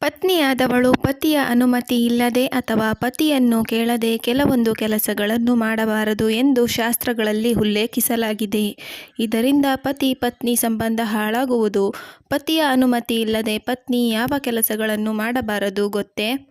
ಪತ್ನಿಯಾದವಳು ಪತಿಯ ಅನುಮತಿ ಇಲ್ಲದೆ ಅಥವಾ ಪತಿಯನ್ನು ಕೇಳದೆ ಕೆಲವೊಂದು ಕೆಲಸಗಳನ್ನು ಮಾಡಬಾರದು ಎಂದು ಶಾಸ್ತ್ರಗಳಲ್ಲಿ ಉಲ್ಲೇಖಿಸಲಾಗಿದೆ. ಇದರಿಂದ ಪತಿ ಪತ್ನಿ ಸಂಬಂಧ ಹಾಳಾಗುವುದು. ಪತಿಯ ಅನುಮತಿ ಇಲ್ಲದೆ ಪತ್ನಿ ಯಾವ ಕೆಲಸಗಳನ್ನು ಮಾಡಬಾರದು ಗೊತ್ತೇ?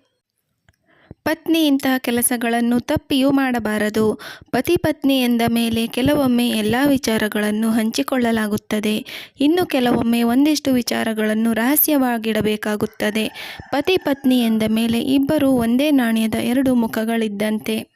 ಪತ್ನಿ ಇಂತಹ ಕೆಲಸಗಳನ್ನು ತಪ್ಪಿಯೂ ಮಾಡಬಾರದು. ಪತಿ ಪತ್ನಿ ಎಂದ ಮೇಲೆ ಕೆಲವೊಮ್ಮೆ ಎಲ್ಲ ವಿಚಾರಗಳನ್ನು ಹಂಚಿಕೊಳ್ಳಲಾಗುತ್ತದೆ. ಇನ್ನು ಕೆಲವೊಮ್ಮೆ ಒಂದಿಷ್ಟು ವಿಚಾರಗಳನ್ನು ರಹಸ್ಯವಾಗಿಡಬೇಕಾಗುತ್ತದೆ. ಪತಿ ಪತ್ನಿ ಎಂದ ಮೇಲೆ ಇಬ್ಬರೂ ಒಂದೇ ನಾಣ್ಯದ ಎರಡು ಮುಖಗಳಿದ್ದಂತೆ.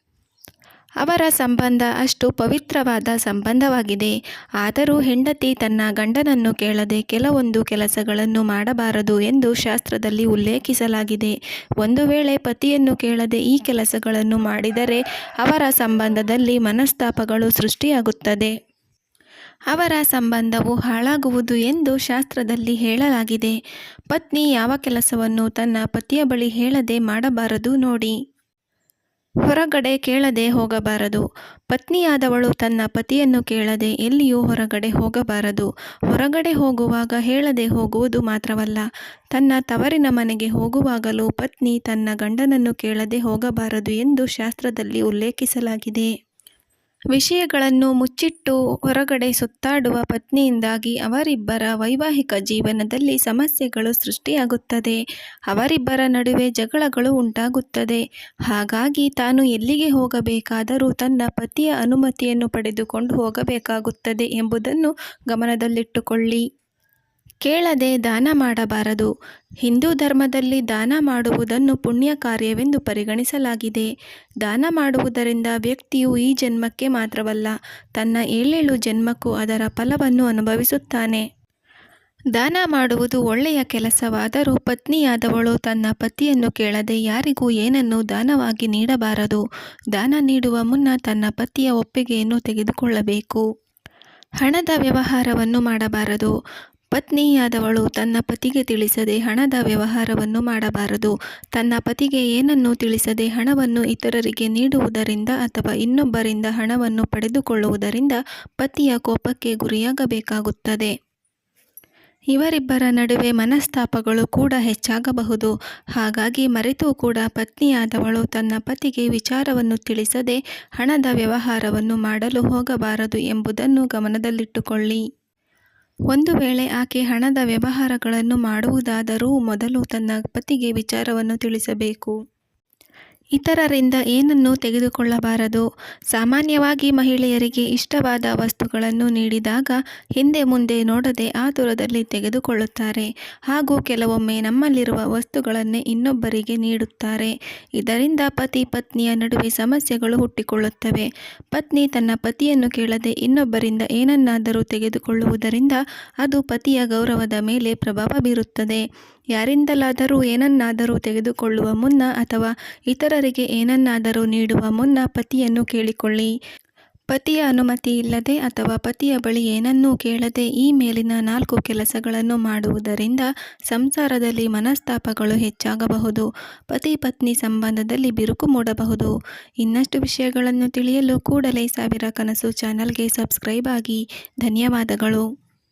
ಅವರ ಸಂಬಂಧ ಅಷ್ಟು ಪವಿತ್ರವಾದ ಸಂಬಂಧವಾಗಿದೆ. ಆದರೂ ಹೆಂಡತಿ ತನ್ನ ಗಂಡನನ್ನು ಕೇಳದೆ ಕೆಲವೊಂದು ಕೆಲಸಗಳನ್ನು ಮಾಡಬಾರದು ಎಂದು ಶಾಸ್ತ್ರದಲ್ಲಿ ಉಲ್ಲೇಖಿಸಲಾಗಿದೆ. ಒಂದು ವೇಳೆ ಪತಿಯನ್ನು ಕೇಳದೆ ಈ ಕೆಲಸಗಳನ್ನು ಮಾಡಿದರೆ ಅವರ ಸಂಬಂಧದಲ್ಲಿ ಮನಸ್ತಾಪಗಳು ಸೃಷ್ಟಿಯಾಗುತ್ತದೆ. ಅವರ ಸಂಬಂಧವು ಹಾಳಾಗುವುದು ಎಂದು ಶಾಸ್ತ್ರದಲ್ಲಿ ಹೇಳಲಾಗಿದೆ. ಪತ್ನಿ ಯಾವ ಕೆಲಸವನ್ನು ತನ್ನ ಪತಿಯ ಬಳಿ ಹೇಳದೆ ಮಾಡಬಾರದು ನೋಡಿ. ಹೊರಗಡೆ ಕೇಳದೆ ಹೋಗಬಾರದು. ಪತ್ನಿಯಾದವಳು ತನ್ನ ಪತಿಯನ್ನು ಕೇಳದೆ ಎಲ್ಲಿಯೂ ಹೊರಗಡೆ ಹೋಗಬಾರದು. ಹೊರಗಡೆ ಹೋಗುವಾಗ ಹೇಳದೆ ಹೋಗುವುದು ಮಾತ್ರವಲ್ಲ, ತನ್ನ ತವರಿನ ಮನೆಗೆ ಹೋಗುವಾಗಲೂ ಪತ್ನಿ ತನ್ನ ಗಂಡನನ್ನು ಕೇಳದೆ ಹೋಗಬಾರದು ಎಂದು ಶಾಸ್ತ್ರದಲ್ಲಿ ಉಲ್ಲೇಖಿಸಲಾಗಿದೆ. ವಿಷಯಗಳನ್ನು ಮುಚ್ಚಿಟ್ಟು ಹೊರಗಡೆ ಸುತ್ತಾಡುವ ಪತ್ನಿಯಿಂದಾಗಿ ಅವರಿಬ್ಬರ ವೈವಾಹಿಕ ಜೀವನದಲ್ಲಿ ಸಮಸ್ಯೆಗಳು ಸೃಷ್ಟಿಯಾಗುತ್ತದೆ. ಅವರಿಬ್ಬರ ನಡುವೆ ಜಗಳಗಳು ಉಂಟಾಗುತ್ತದೆ. ಹಾಗಾಗಿ ತಾನು ಎಲ್ಲಿಗೆ ಹೋಗಬೇಕಾದರೂ ತನ್ನ ಪತಿಯ ಅನುಮತಿಯನ್ನು ಪಡೆದುಕೊಂಡು ಹೋಗಬೇಕಾಗುತ್ತದೆ ಎಂಬುದನ್ನು ಗಮನದಲ್ಲಿಟ್ಟುಕೊಳ್ಳಿ. ಕೇಳದೆ ದಾನ ಮಾಡಬಾರದು. ಹಿಂದೂ ಧರ್ಮದಲ್ಲಿ ದಾನ ಮಾಡುವುದನ್ನು ಪುಣ್ಯ ಕಾರ್ಯವೆಂದು ಪರಿಗಣಿಸಲಾಗಿದೆ. ದಾನ ಮಾಡುವುದರಿಂದ ವ್ಯಕ್ತಿಯು ಈ ಜನ್ಮಕ್ಕೆ ಮಾತ್ರವಲ್ಲ, ತನ್ನ ಏಳೇಳು ಜನ್ಮಕ್ಕೂ ಅದರ ಫಲವನ್ನು ಅನುಭವಿಸುತ್ತಾನೆ. ದಾನ ಮಾಡುವುದು ಒಳ್ಳೆಯ ಕೆಲಸವಾದರೂ ಪತ್ನಿಯಾದವಳು ತನ್ನ ಪತಿಯನ್ನು ಕೇಳದೆ ಯಾರಿಗೂ ಏನನ್ನು ದಾನವಾಗಿ ನೀಡಬಾರದು. ದಾನ ನೀಡುವ ಮುನ್ನ ತನ್ನ ಪತಿಯ ಒಪ್ಪಿಗೆಯನ್ನು ತೆಗೆದುಕೊಳ್ಳಬೇಕು. ಹಣದ ವ್ಯವಹಾರವನ್ನು ಮಾಡಬಾರದು. ಪತ್ನಿಯಾದವಳು ತನ್ನ ಪತಿಗೆ ತಿಳಿಸದೆ ಹಣದ ವ್ಯವಹಾರವನ್ನು ಮಾಡಬಾರದು. ತನ್ನ ಪತಿಗೆ ಏನನ್ನು ತಿಳಿಸದೆ ಹಣವನ್ನು ಇತರರಿಗೆ ನೀಡುವುದರಿಂದ ಅಥವಾ ಇನ್ನೊಬ್ಬರಿಂದ ಹಣವನ್ನು ಪಡೆದುಕೊಳ್ಳುವುದರಿಂದ ಪತಿಯ ಕೋಪಕ್ಕೆ ಗುರಿಯಾಗಬೇಕಾಗುತ್ತದೆ. ಇವರಿಬ್ಬರ ನಡುವೆ ಮನಸ್ತಾಪಗಳು ಕೂಡ ಹೆಚ್ಚಾಗಬಹುದು. ಹಾಗಾಗಿ ಮರೆತು ಕೂಡ ಪತ್ನಿಯಾದವಳು ತನ್ನ ಪತಿಗೆ ವಿಚಾರವನ್ನು ತಿಳಿಸದೆ ಹಣದ ವ್ಯವಹಾರವನ್ನು ಮಾಡಲು ಹೋಗಬಾರದು ಎಂಬುದನ್ನು ಗಮನದಲ್ಲಿಟ್ಟುಕೊಳ್ಳಿ. ಒಂದು ವೇಳೆ ಆಕೆ ಹಣದ ವ್ಯವಹಾರಗಳನ್ನು ಮಾಡುವುದಾದರೂ ಮೊದಲು ತನ್ನ ಪತಿಗೆ ವಿಚಾರವನ್ನು ತಿಳಿಸಬೇಕು. ಇತರರಿಂದ ಏನನ್ನು ತೆಗೆದುಕೊಳ್ಳಬಾರದು? ಸಾಮಾನ್ಯವಾಗಿ ಮಹಿಳೆಯರಿಗೆ ಇಷ್ಟವಾದ ವಸ್ತುಗಳನ್ನು ನೀಡಿದಾಗ ಹಿಂದೆ ಮುಂದೆ ನೋಡದೆ ಆ ದೂರದಲ್ಲಿ ತೆಗೆದುಕೊಳ್ಳುತ್ತಾರೆ. ಹಾಗೂ ಕೆಲವೊಮ್ಮೆ ನಮ್ಮಲ್ಲಿರುವ ವಸ್ತುಗಳನ್ನೇ ಇನ್ನೊಬ್ಬರಿಗೆ ನೀಡುತ್ತಾರೆ. ಇದರಿಂದ ಪತಿ ಪತ್ನಿಯ ನಡುವೆ ಸಮಸ್ಯೆಗಳು ಹುಟ್ಟಿಕೊಳ್ಳುತ್ತವೆ. ಪತ್ನಿ ತನ್ನ ಪತಿಯನ್ನು ಕೇಳದೆ ಇನ್ನೊಬ್ಬರಿಂದ ಏನನ್ನಾದರೂ ತೆಗೆದುಕೊಳ್ಳುವುದರಿಂದ ಅದು ಪತಿಯ ಗೌರವದ ಮೇಲೆ ಪ್ರಭಾವ ಬೀರುತ್ತದೆ. ಯಾರಿಂದಲಾದರೂ ಏನನ್ನಾದರೂ ತೆಗೆದುಕೊಳ್ಳುವ ಮುನ್ನ ಅಥವಾ ಇತರರಿಗೆ ಏನನ್ನಾದರೂ ನೀಡುವ ಮುನ್ನ ಪತಿಯನ್ನು ಕೇಳಿಕೊಳ್ಳಿ. ಪತಿಯ ಅನುಮತಿ ಇಲ್ಲದೆ ಅಥವಾ ಪತಿಯ ಬಳಿ ಏನನ್ನೂ ಕೇಳದೆ ಈ ಮೇಲಿನ ನಾಲ್ಕು ಕೆಲಸಗಳನ್ನು ಮಾಡುವುದರಿಂದ ಸಂಸಾರದಲ್ಲಿ ಮನಸ್ತಾಪಗಳು ಹೆಚ್ಚಾಗಬಹುದು. ಪತಿ ಪತ್ನಿ ಸಂಬಂಧದಲ್ಲಿ ಬಿರುಕು ಮೂಡಬಹುದು. ಇನ್ನಷ್ಟು ವಿಷಯಗಳನ್ನು ತಿಳಿಯಲು ಕೂಡಲೇ ಸಾವಿರ ಕನಸು ಚಾನಲ್ಗೆ ಸಬ್ಸ್ಕ್ರೈಬ್ ಆಗಿ. ಧನ್ಯವಾದಗಳು.